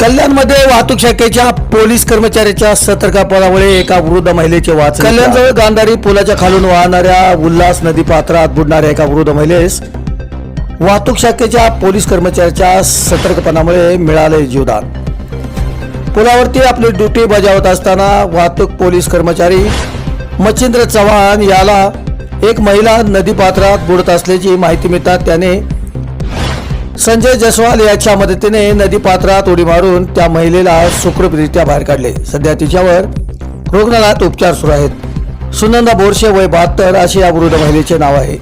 कल्याणमध्ये वाहतूक शाखेच्या पोलीस कर्मचाऱ्याच्या सतर्कपणामुळे एका वृद्ध महिलेचे वाच कल्याणजवळ गांधारी पुलाच्या खालून वाहणाऱ्या उल्हास नदी पात्रात बुडणाऱ्या एका वृद्ध महिलेस वाहतूक शाखेच्या पोलीस कर्मचाऱ्याच्या सतर्कपणामुळे मिळाले जीवदान. पुलावरती आपली ड्युटी बजावत असताना वाहतूक पोलीस कर्मचारी मच्छिंद्र चव्हाण याला एक महिला नदी पात्रात बुडत असल्याची माहिती मिळतात त्याने संजय जसवाल याच्या मदतीने नदी पात्रात उडी मारून त्या महिलेला सुखरूपरित्या बाहेर काढले. सध्या तिच्यावर रुग्णालयात उपचार सुरू आहेत. सुनंदा बोरशे वय बहात्तर असे या वृद्ध महिलेचे नाव आहे.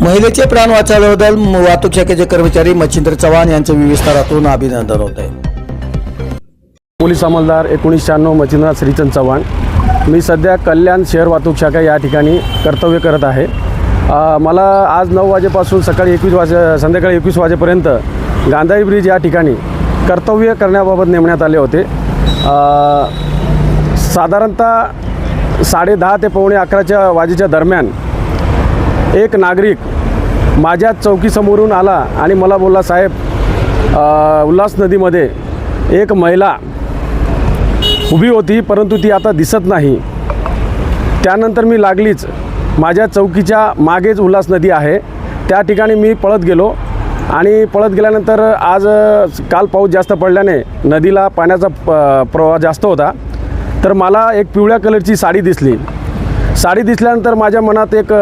महिलेचे प्राण वाचवल्याबद्दल वाहतूक शाखेचे कर्मचारी मच्छिंद्र चव्हाण यांचं विविस्तारातून अभिनंदन होत आहे. पोलीस अंमलदार एकोणीस शहाण्णव मच्छिंद्रनाथ श्रीचंद चव्हाण. मी सध्या कल्याण शहर वाहतूक शाखा या ठिकाणी कर्तव्य करत आहे. मला आज नऊ वाजेपासून सकाळी एकवीस वाजे संध्याकाळी एकवीस वाजेपर्यंत गांधारी ब्रिज या ठिकाणी कर्तव्य करण्याबाबत नेमण्यात आले होते. साधारणतः साडे दहा ते पावणे अकराच्या वाजेच्या दरम्यान एक नागरिक माझ्या चौकीसमोरून आला आणि मला बोलला साहेब उल्हास नदीमध्ये एक महिला उभी होती परंतु ती आता दिसत नाही. त्यानंतर मी लागलीच. माझ्या चौकीच्या मागेच उल्हास नदी आहे. त्या ठिकाणी मी पळत गेलो आणि पळत गेल्यानंतर आज काल पाऊस जास्त पडल्याने नदीला पाण्याचा प प्रवाह जास्त होता. तर मला एक पिवळ्या कलरची साडी दिसली. साडी दिसल्यानंतर माझ्या मनात एक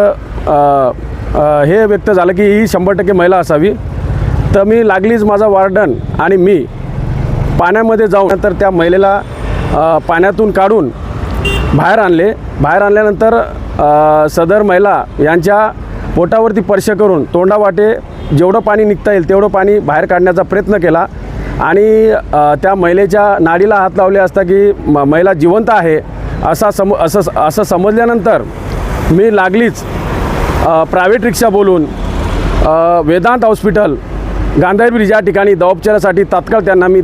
हे व्यक्त झालं की ही शंभर टक्के महिला असावी. तर मी लागलीच माझा वार्डन आणि मी पाण्यामध्ये जाऊन नंतर त्या महिलेला पाण्यातून काढून बाहेर आणले. बाहेर आणल्यानंतर सदर महिला यांच्या पोटावरती स्पर्श करून तोंडावाटे जेवढं पाणी निघता येईल तेवढं पाणी बाहेर काढण्याचा प्रयत्न केला. आणि त्या महिलेच्या नाडीला हात लावले असता की म महिला जिवंत आहे असा सम असं असं समजल्यानंतर मी लागलीच. प्रायव्हेट रिक्षा बोलून वेदांत हॉस्पिटल गांधारी ब्रिज या ठिकाणी दवापचारासाठी तात्काळ त्यांना मी